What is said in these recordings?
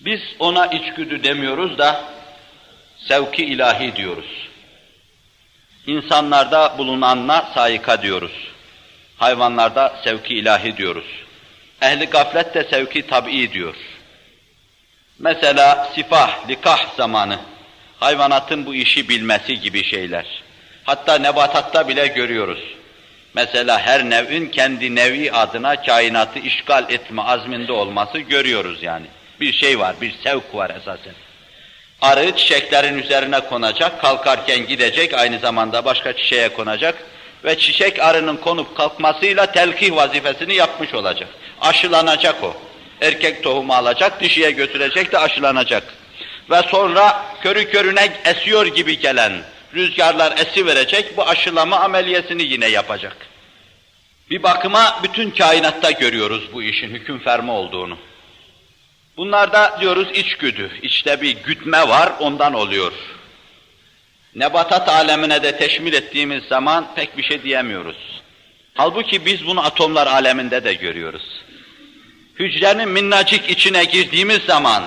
Biz ona içgüdü demiyoruz da sevki ilahi diyoruz. İnsanlarda bulunanla sayika diyoruz. Hayvanlarda sevki ilahi diyoruz. Ehli gaflet de sevki tabii diyor. Mesela sifah, likah zamanı, hayvanatın bu işi bilmesi gibi şeyler. Hatta nebatatta bile görüyoruz. Mesela her nevin kendi nevi adına kainatı işgal etme azminde olması görüyoruz yani. Bir şey var, bir sevk var esasen. Arı çiçeklerin üzerine konacak, kalkarken gidecek, aynı zamanda başka çiçeğe konacak ve çiçek arının konup kalkmasıyla telkih vazifesini yapmış olacak. Aşılanacak o. Erkek tohumu alacak, dişiye götürecek de aşılanacak. Ve sonra körü körüne esiyor gibi gelen rüzgarlar esi verecek, bu aşılama ameliyesini yine yapacak. Bir bakıma bütün kainatta görüyoruz bu işin hüküm ferma olduğunu. Bunlarda diyoruz içgüdü, içte bir gütme var ondan oluyor. Nebatat alemine de teşmil ettiğimiz zaman pek bir şey diyemiyoruz. Halbuki biz bunu atomlar aleminde de görüyoruz. Hücrenin minnacık içine girdiğimiz zaman,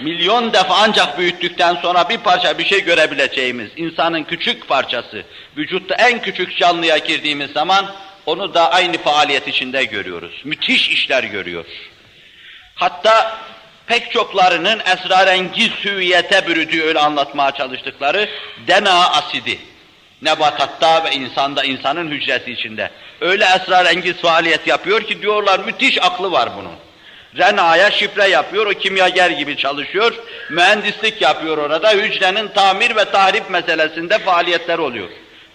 milyon defa ancak büyüttükten sonra bir parça bir şey görebileceğimiz insanın küçük parçası, vücutta en küçük canlıya girdiğimiz zaman onu da aynı faaliyet içinde görüyoruz. Müthiş işler görüyor. Hatta pek çoklarının esrarengiz hüviyete bürüdüğü öyle anlatmaya çalıştıkları DNA asidi. Nebatatta ve insanda, insanın hücresi içinde. Öyle esrarengiz faaliyet yapıyor ki diyorlar müthiş aklı var bunun. RNA'ya şifre yapıyor, o kimyager gibi çalışıyor, mühendislik yapıyor orada, hücrenin tamir ve tahrip meselesinde faaliyetler oluyor.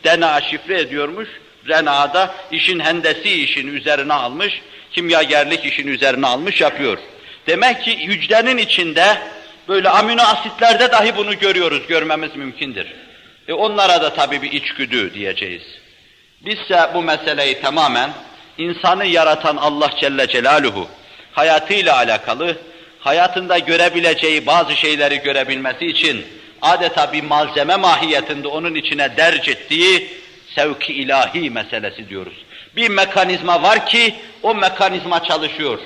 DNA şifre ediyormuş, RNA'da işin hendesi işin üzerine almış, kimyagerlik işin üzerine almış yapıyor. Demek ki hücrenin içinde böyle amino asitlerde dahi bunu görüyoruz, görmemiz mümkündür. E onlara da tabii bir içgüdü diyeceğiz. Bizse bu meseleyi tamamen insanı yaratan Allah Celle Celaluhu hayatıyla alakalı, hayatında görebileceği bazı şeyleri görebilmesi için adeta bir malzeme mahiyetinde onun içine derc ettiği sevki ilahi meselesi diyoruz. Bir mekanizma var ki o mekanizma çalışıyor.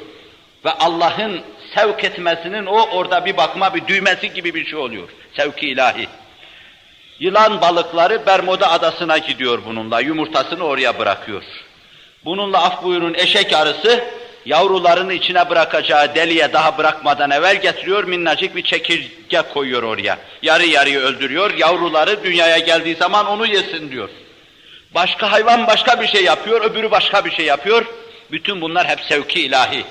Ve Allah'ın sevk etmesinin o orada bir bakma bir düğmesi gibi bir şey oluyor. Sevki ilahi. Yılan balıkları Bermuda adasına gidiyor bununla, yumurtasını oraya bırakıyor. Bununla af buyurun eşek arısı, yavrularını içine bırakacağı deliğe daha bırakmadan evvel getiriyor, minnacık bir çekirge koyuyor oraya. Yarı yarıya öldürüyor, yavruları dünyaya geldiği zaman onu yesin diyor. Başka hayvan başka bir şey yapıyor, öbürü başka bir şey yapıyor. Bütün bunlar hep sevki ilahi.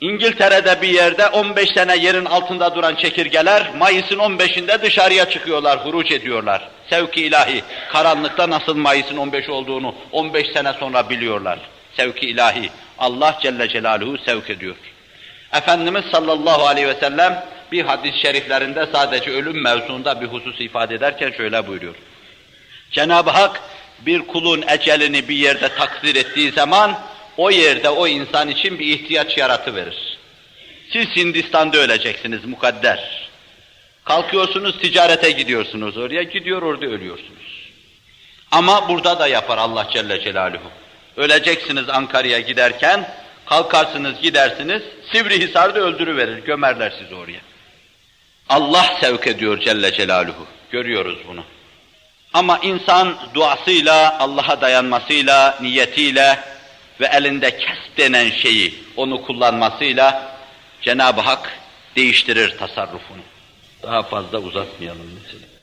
İngiltere'de bir yerde 15 sene yerin altında duran çekirgeler Mayıs'ın 15'inde dışarıya çıkıyorlar, huruç ediyorlar. Sevki ilahi. Karanlıkta nasıl Mayıs'ın 15 olduğunu 15 sene sonra biliyorlar. Sevki ilahi. Allah Celle Celaluhu sevk ediyor. Efendimiz sallallahu aleyhi ve sellem bir hadis-i şeriflerinde sadece ölüm mevzuunda bir husus ifade ederken şöyle buyuruyor. Cenab-ı Hak bir kulun ecelini bir yerde takdir ettiği zaman o yerde o insan için bir ihtiyaç yaratıverir. Siz Hindistan'da öleceksiniz mukadder. Kalkıyorsunuz ticarete gidiyorsunuz oraya, gidiyor orada ölüyorsunuz. Ama burada da yapar Allah Celle Celaluhu. Öleceksiniz Ankara'ya giderken, kalkarsınız gidersiniz, Sivrihisar'da öldürüverir, gömerler sizi oraya. Allah sevk ediyor Celle Celaluhu. Görüyoruz bunu. Ama insan duasıyla, Allah'a dayanmasıyla, niyetiyle ve elinde kesp denen şeyi onu kullanmasıyla Cenab-ı Hak değiştirir tasarrufunu. Daha fazla uzatmayalım mesela.